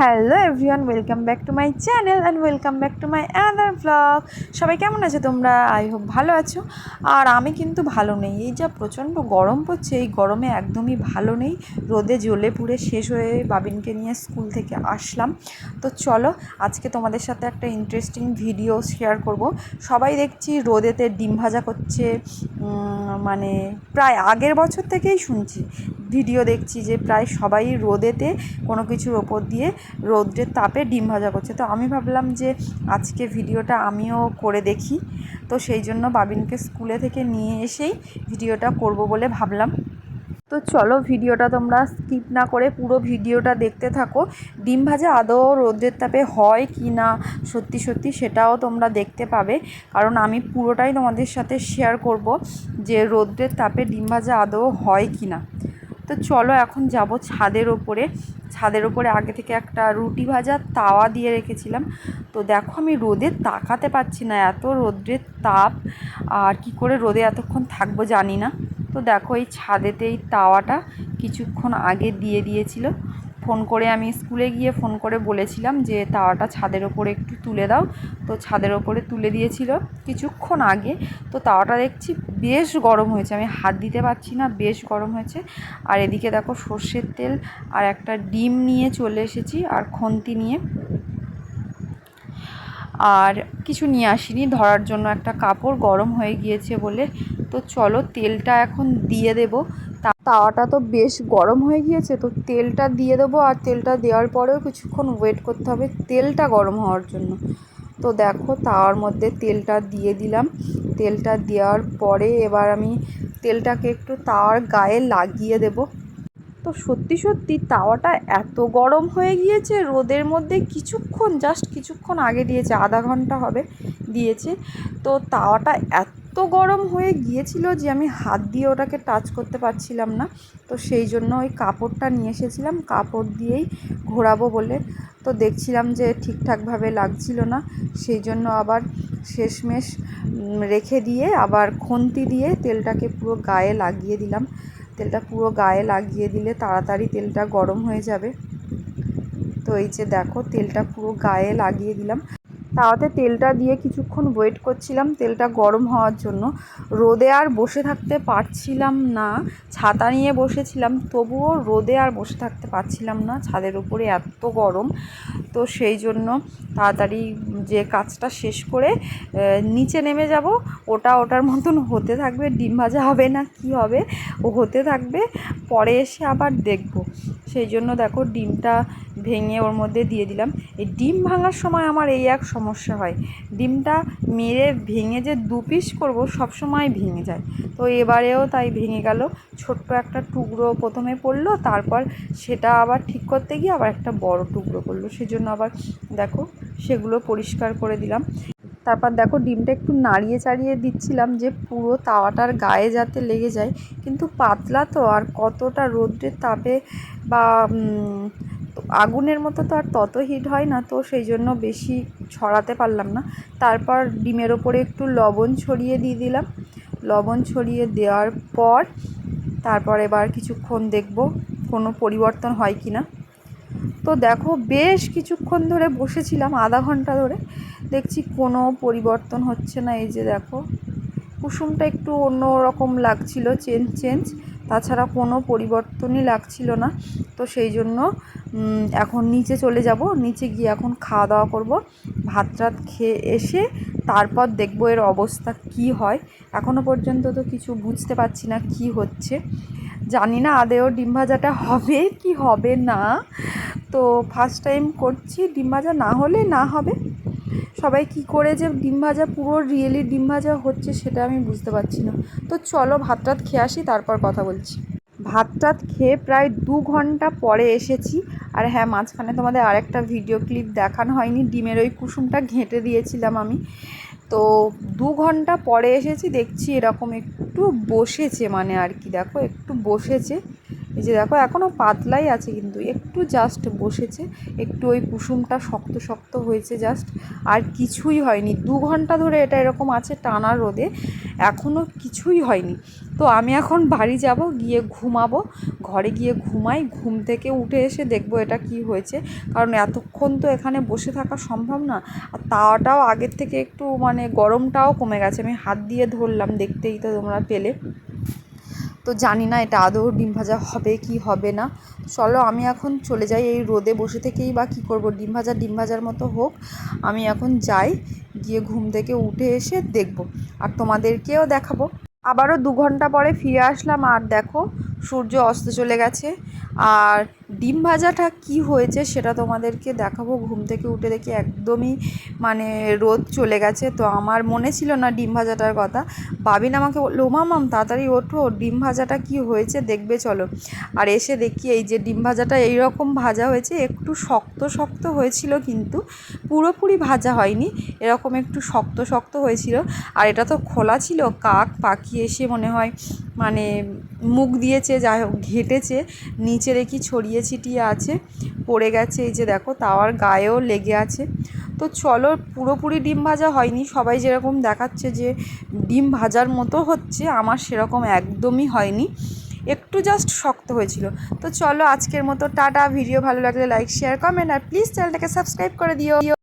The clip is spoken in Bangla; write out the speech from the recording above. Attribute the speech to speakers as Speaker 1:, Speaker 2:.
Speaker 1: Hello everyone, welcome back to my channel and welcome back to my another blog. সবাই কেমন আছে তোমরা? আই হোপ ভালো আছো। আর আমি কিন্তু ভালো নেই। এই যা প্রচণ্ড গরম পড়ছে, এই গরমে একদমই ভালো নেই। রোদে জ্বলে পুড়ে শেষ হয়ে বাবিনকে নিয়ে স্কুল থেকে আসলাম। তো চলো, আজকে তোমাদের সাথে একটা ইন্টারেস্টিং ভিডিও শেয়ার করব। সবাই দেখছি রোদেতে ডিম ভাজা করছে। মানে প্রায় আগের বছর থেকেই শুনছি। ভিডিও দেখছি যে প্রায় সবাই রোদেতে কোনো কিছুর ওপর দিয়ে রৌদ্রের তাপে ডিম ভাজা করছে। তো আমি ভাবলাম যে আজকে ভিডিওটা আমিও করে দেখি। তো সেই জন্য বাবিনকে স্কুলে থেকে নিয়ে এসেই ভিডিওটা করব বলে ভাবলাম। তো চলো ভিডিওটা তোমরা স্কিপ না করে পুরো ভিডিওটা দেখতে থাকো। ডিম ভাজা আদৌ রোদ্রের তাপে হয় কি না, সত্যি সত্যি সেটাও তোমরা দেখতে পাবে। কারণ আমি পুরোটাই তোমাদের সাথে শেয়ার করব যে রোদ্রের তাপে ডিম ভাজা আদৌ হয় কি না। তো চলো এখন যাব ছাদের ওপরে। ছাদের ওপরে আগে থেকে একটা রুটি ভাজা তাওয়া দিয়ে রেখেছিলাম। তো দেখো আমি রোদে তাকাতে পারছি না, এত রোদ্রের তাপ। আর কি করে রোদে এতক্ষণ থাকব জানি না। তো দেখো এই ছাদেতে এই তাওয়াটা কিছুক্ষণ আগে দিয়ে দিয়েছিল। ফোন করে আমি স্কুলে গিয়ে ফোন করে বলেছিলাম যে তাওয়াটা ছাদের ওপরে একটু তুলে দাও। তো ছাদের ওপরে তুলে দিয়েছিল কিছুক্ষণ আগে। তো তাওয়াটা দেখছি বেশ গরম হয়েছে। আমি হাত দিতে পারছি না, বেশ গরম হয়েছে। আর এদিকে দেখো সর্ষের তেল আর একটা ডিম নিয়ে চলে এসেছি আর খন্তি নিয়ে। আর কিছু নিয়ে আসিনি। ধরার জন্য একটা কাপড় গরম হয়ে গিয়েছে বলে। তো চলো তেলটা এখন দিয়ে দেব। তাওয়াটা তো বেশ গরম হয়ে গিয়েছে, তো তেলটা দিয়ে দেবো আর তেলটা দেওয়ার পরেও কিছুক্ষণ ওয়েট করতে হবে তেলটা গরম হওয়ার জন্য। তো দেখো তাওয়ার মধ্যে তেলটা দিয়ে দিলাম। তেলটা দেওয়ার পরে এবার আমি তেলটাকে একটু তাওয়ার গায়ে লাগিয়ে দেবো। তো সত্যি সত্যি তাওয়াটা এত গরম হয়ে গিয়েছে, রোদের মধ্যে কিছুক্ষণ জাস্ট কিছুক্ষণ আগে দিয়েছে, আধা ঘণ্টা হবে দিয়েছে। তো তাওয়াটা এত গরম হয়ে গিয়েছিল যে আমি হাত দিয়ে ওটাকে টাচ করতে পারছিলাম না। তো সেই জন্য ওই কাপড়টা নিয়ে এসেছিলাম। কাপড় দিয়েই ঘোরাবো বলে তো দেখছিলাম যে ঠিকঠাকভাবে লাগছিল না। সেই জন্য আবার শেষমেশ রেখে দিয়ে আবার খন্তি দিয়ে তেলটাকে পুরো গায়ে লাগিয়ে দিলাম। তেলটা পুরো গায়ে লাগিয়ে দিলে তাড়াতাড়ি তেলটা গরম হয়ে যাবে। তো এই যে দেখো, তেলটা পুরো গায়ে লাগিয়ে দিলাম। তাওয়াতে তেলটা দিয়ে কিছুক্ষণ ওয়েট করছিলাম, তেলটা গরম হওয়ার জন্য। রোদে আর বসে থাকতে পারছিলাম না, ছাতা নিয়ে বসেছিলাম, তবুও রোদে আর বসে থাকতে পারছিলাম না, ছাদের উপরে এত গরম। তো সেই জন্য তাড়াতাড়ি যে কাজটা শেষ করে নিচে নেমে যাব। ওটা ওটার মতন হতে থাকবে, ডিম ভাজা হবে না, কি হবে? ও হতে থাকবে, পরে এসে আবার দেখব। সেই জন্য দেখো ডিমটা ভেঙে ওর মধ্যে দিয়ে দিলাম। এই ডিম ভাঙার সময় আমার এই এক সমস্যা হয়। ডিমটা মেরে ভেঙে যে দু পিস করব সব সময় ভেঙে যায়। তো এবারেও তাই ভেঙে গেল। ছোট্ট একটা টুকরো প্রথমে পড়ল, তারপর সেটা আবার ঠিক করতে গিয়ে আবার একটা বড় টুকরো পড়ল। সেজন্য আবার দেখো সেগুলো পরিষ্কার করে দিলাম। তারপর দেখো ডিমটা একটু নাড়িয়ে চাড়িয়ে দিচ্ছিলাম যে পুরো তাওয়াটার গায়ে যাতে লেগে যায়। কিন্তু পাতলা তো, আর কতটা রোদ্রের তাপে বা আগুনের মতো তো আর তত হিট হয় না, তো সেই জন্য বেশি ছড়াতে পারলাম না। তারপর ডিমের ওপরে একটু লবণ ছড়িয়ে দিয়ে দিলাম। লবণ ছড়িয়ে দেওয়ার পর তারপর এবার কিছুক্ষণ দেখব কোনো পরিবর্তন হয় কি না তো দেখো বেশ কিছুক্ষণ ধরে বসেছিলাম, আধা ঘণ্টা ধরে। দেখছি কোনো পরিবর্তন হচ্ছে না, এই যে দেখো। কুসুমটা একটু অন্য রকম লাগছিল চেঞ্জ চেঞ্জ তাছাড়া কোনো পরিবর্তনই লাগছিল না। তো সেই জন্য এখন নিচে চলে যাব। নিচে গিয়ে এখন খাওয়া দাওয়া করব। ভাত টাত খেয়ে এসে তারপর দেখব এর অবস্থা কি হয়। এখনও পর্যন্ত তো কিছু বুঝতে পারছি না কি হচ্ছে। জানি না আদেও ডিম ভাজাটা হবে কি হবে না। তো ফার্স্ট টাইম করছি, ডিম ভাজা না হলে না হবে। সবাই কি করে যে ডিম ভাজা, পুরো রিয়েলি ডিম ভাজা হচ্ছে সেটা আমি বুঝতে পারছি না। তো চলো ভাত টাত খেয়ে আসি, তারপর কথা বলছি। ভাত টাত খেয়ে প্রায় দু ঘণ্টা পরে এসেছি। আর হ্যাঁ মাঝখানে তোমাদের আরেকটা ভিডিও ক্লিপ দেখানো হয়নি, ডিমের ওই কুসুমটা ঘেঁটে দিয়েছিলাম আমি। তো দু ঘণ্টা পরে এসেছি, দেখছি এরকম একটু বসেছে মানে আর কি, দেখো একটু বসেছে। এই যে দেখো এখনও পাতলাই আছে কিন্তু, একটু জাস্ট বসেছে, একটু ওই কুসুমটা শক্ত শক্ত হয়েছে জাস্ট আর কিছুই হয়নি। দু ঘণ্টা ধরে এটা এরকম আছে টানা রোদে এখনও কিছুই হয়নি। তো আমি এখন বাড়ি যাব, গিয়ে ঘুমাবো, ঘরে গিয়ে ঘুমাই, ঘুম থেকে উঠে এসে দেখব এটা কি হয়েছে। কারণ এতক্ষণ তো এখানে বসে থাকা সম্ভব না, আর তাওয়াটাও আগের থেকে একটু মানে গরমটাও কমে গেছে। আমি হাত দিয়ে ধরলাম, দেখতেই তো তোমরা পেলে। তো জানি না এটা আদৌ ডিম ভাজা হবে কি হবে না। চলো আমি এখন চলে যাই এই রোদে বসে থেকেই বা কী করব, ডিম ভাজা ডিম ভাজার মতো হোক। আমি এখন যাই, গিয়ে ঘুম থেকে উঠে এসে দেখব আর তোমাদেরকেও দেখাবো। আবারও দু ঘণ্টা পরে ফিরে আসলাম আর দেখো সূর্য অস্ত চলে গেছে। আর ডিম ভাজাটা কি হয়েছে সেটা তোমাদেরকে দেখাবো। ঘুম থেকে উঠে দেখি একদমই মানে রোদ চলে গেছে। তো আমার মনে ছিল না ডিম ভাজাটার কথা। বাবিন আমাকে বলল মামাম তাড়াতাড়ি ওঠো, ডিম ভাজাটা কি হয়েছে দেখবে চলো। আর এসে দেখি এই যে ডিম ভাজাটা এইরকম ভাজা হয়েছে, একটু শক্ত শক্ত হয়েছিল কিন্তু পুরোপুরি ভাজা হয়নি, এরকম একটু শক্ত শক্ত হয়েছিল। আর এটা তো খোলা ছিল, কাক পাখি এসে মনে হয় মানে মুখ দিয়েছে, যাই হোক, ঘেটেছে নিচে দেখি ছড়িয়ে ছিটিয়ে আছে, পড়ে গেছে এই যে দেখো তাওয়ার গায়েও লেগে আছে। তো চলো, পুরোপুরি ডিম ভাজা হয়নি, সবাই যেরকম দেখাচ্ছে যে ডিম ভাজার মতো হচ্ছে, আমার সেরকম একদমই হয়নি। একটু জাস্ট শক্ত হয়েছিল। তো চলো, আজকের মতো টাটা, ভিডিও ভালো লাগলে লাইক শেয়ার কমেন্ট আর প্লিজ চ্যানেলটাকে সাবস্ক্রাইব করে দিও।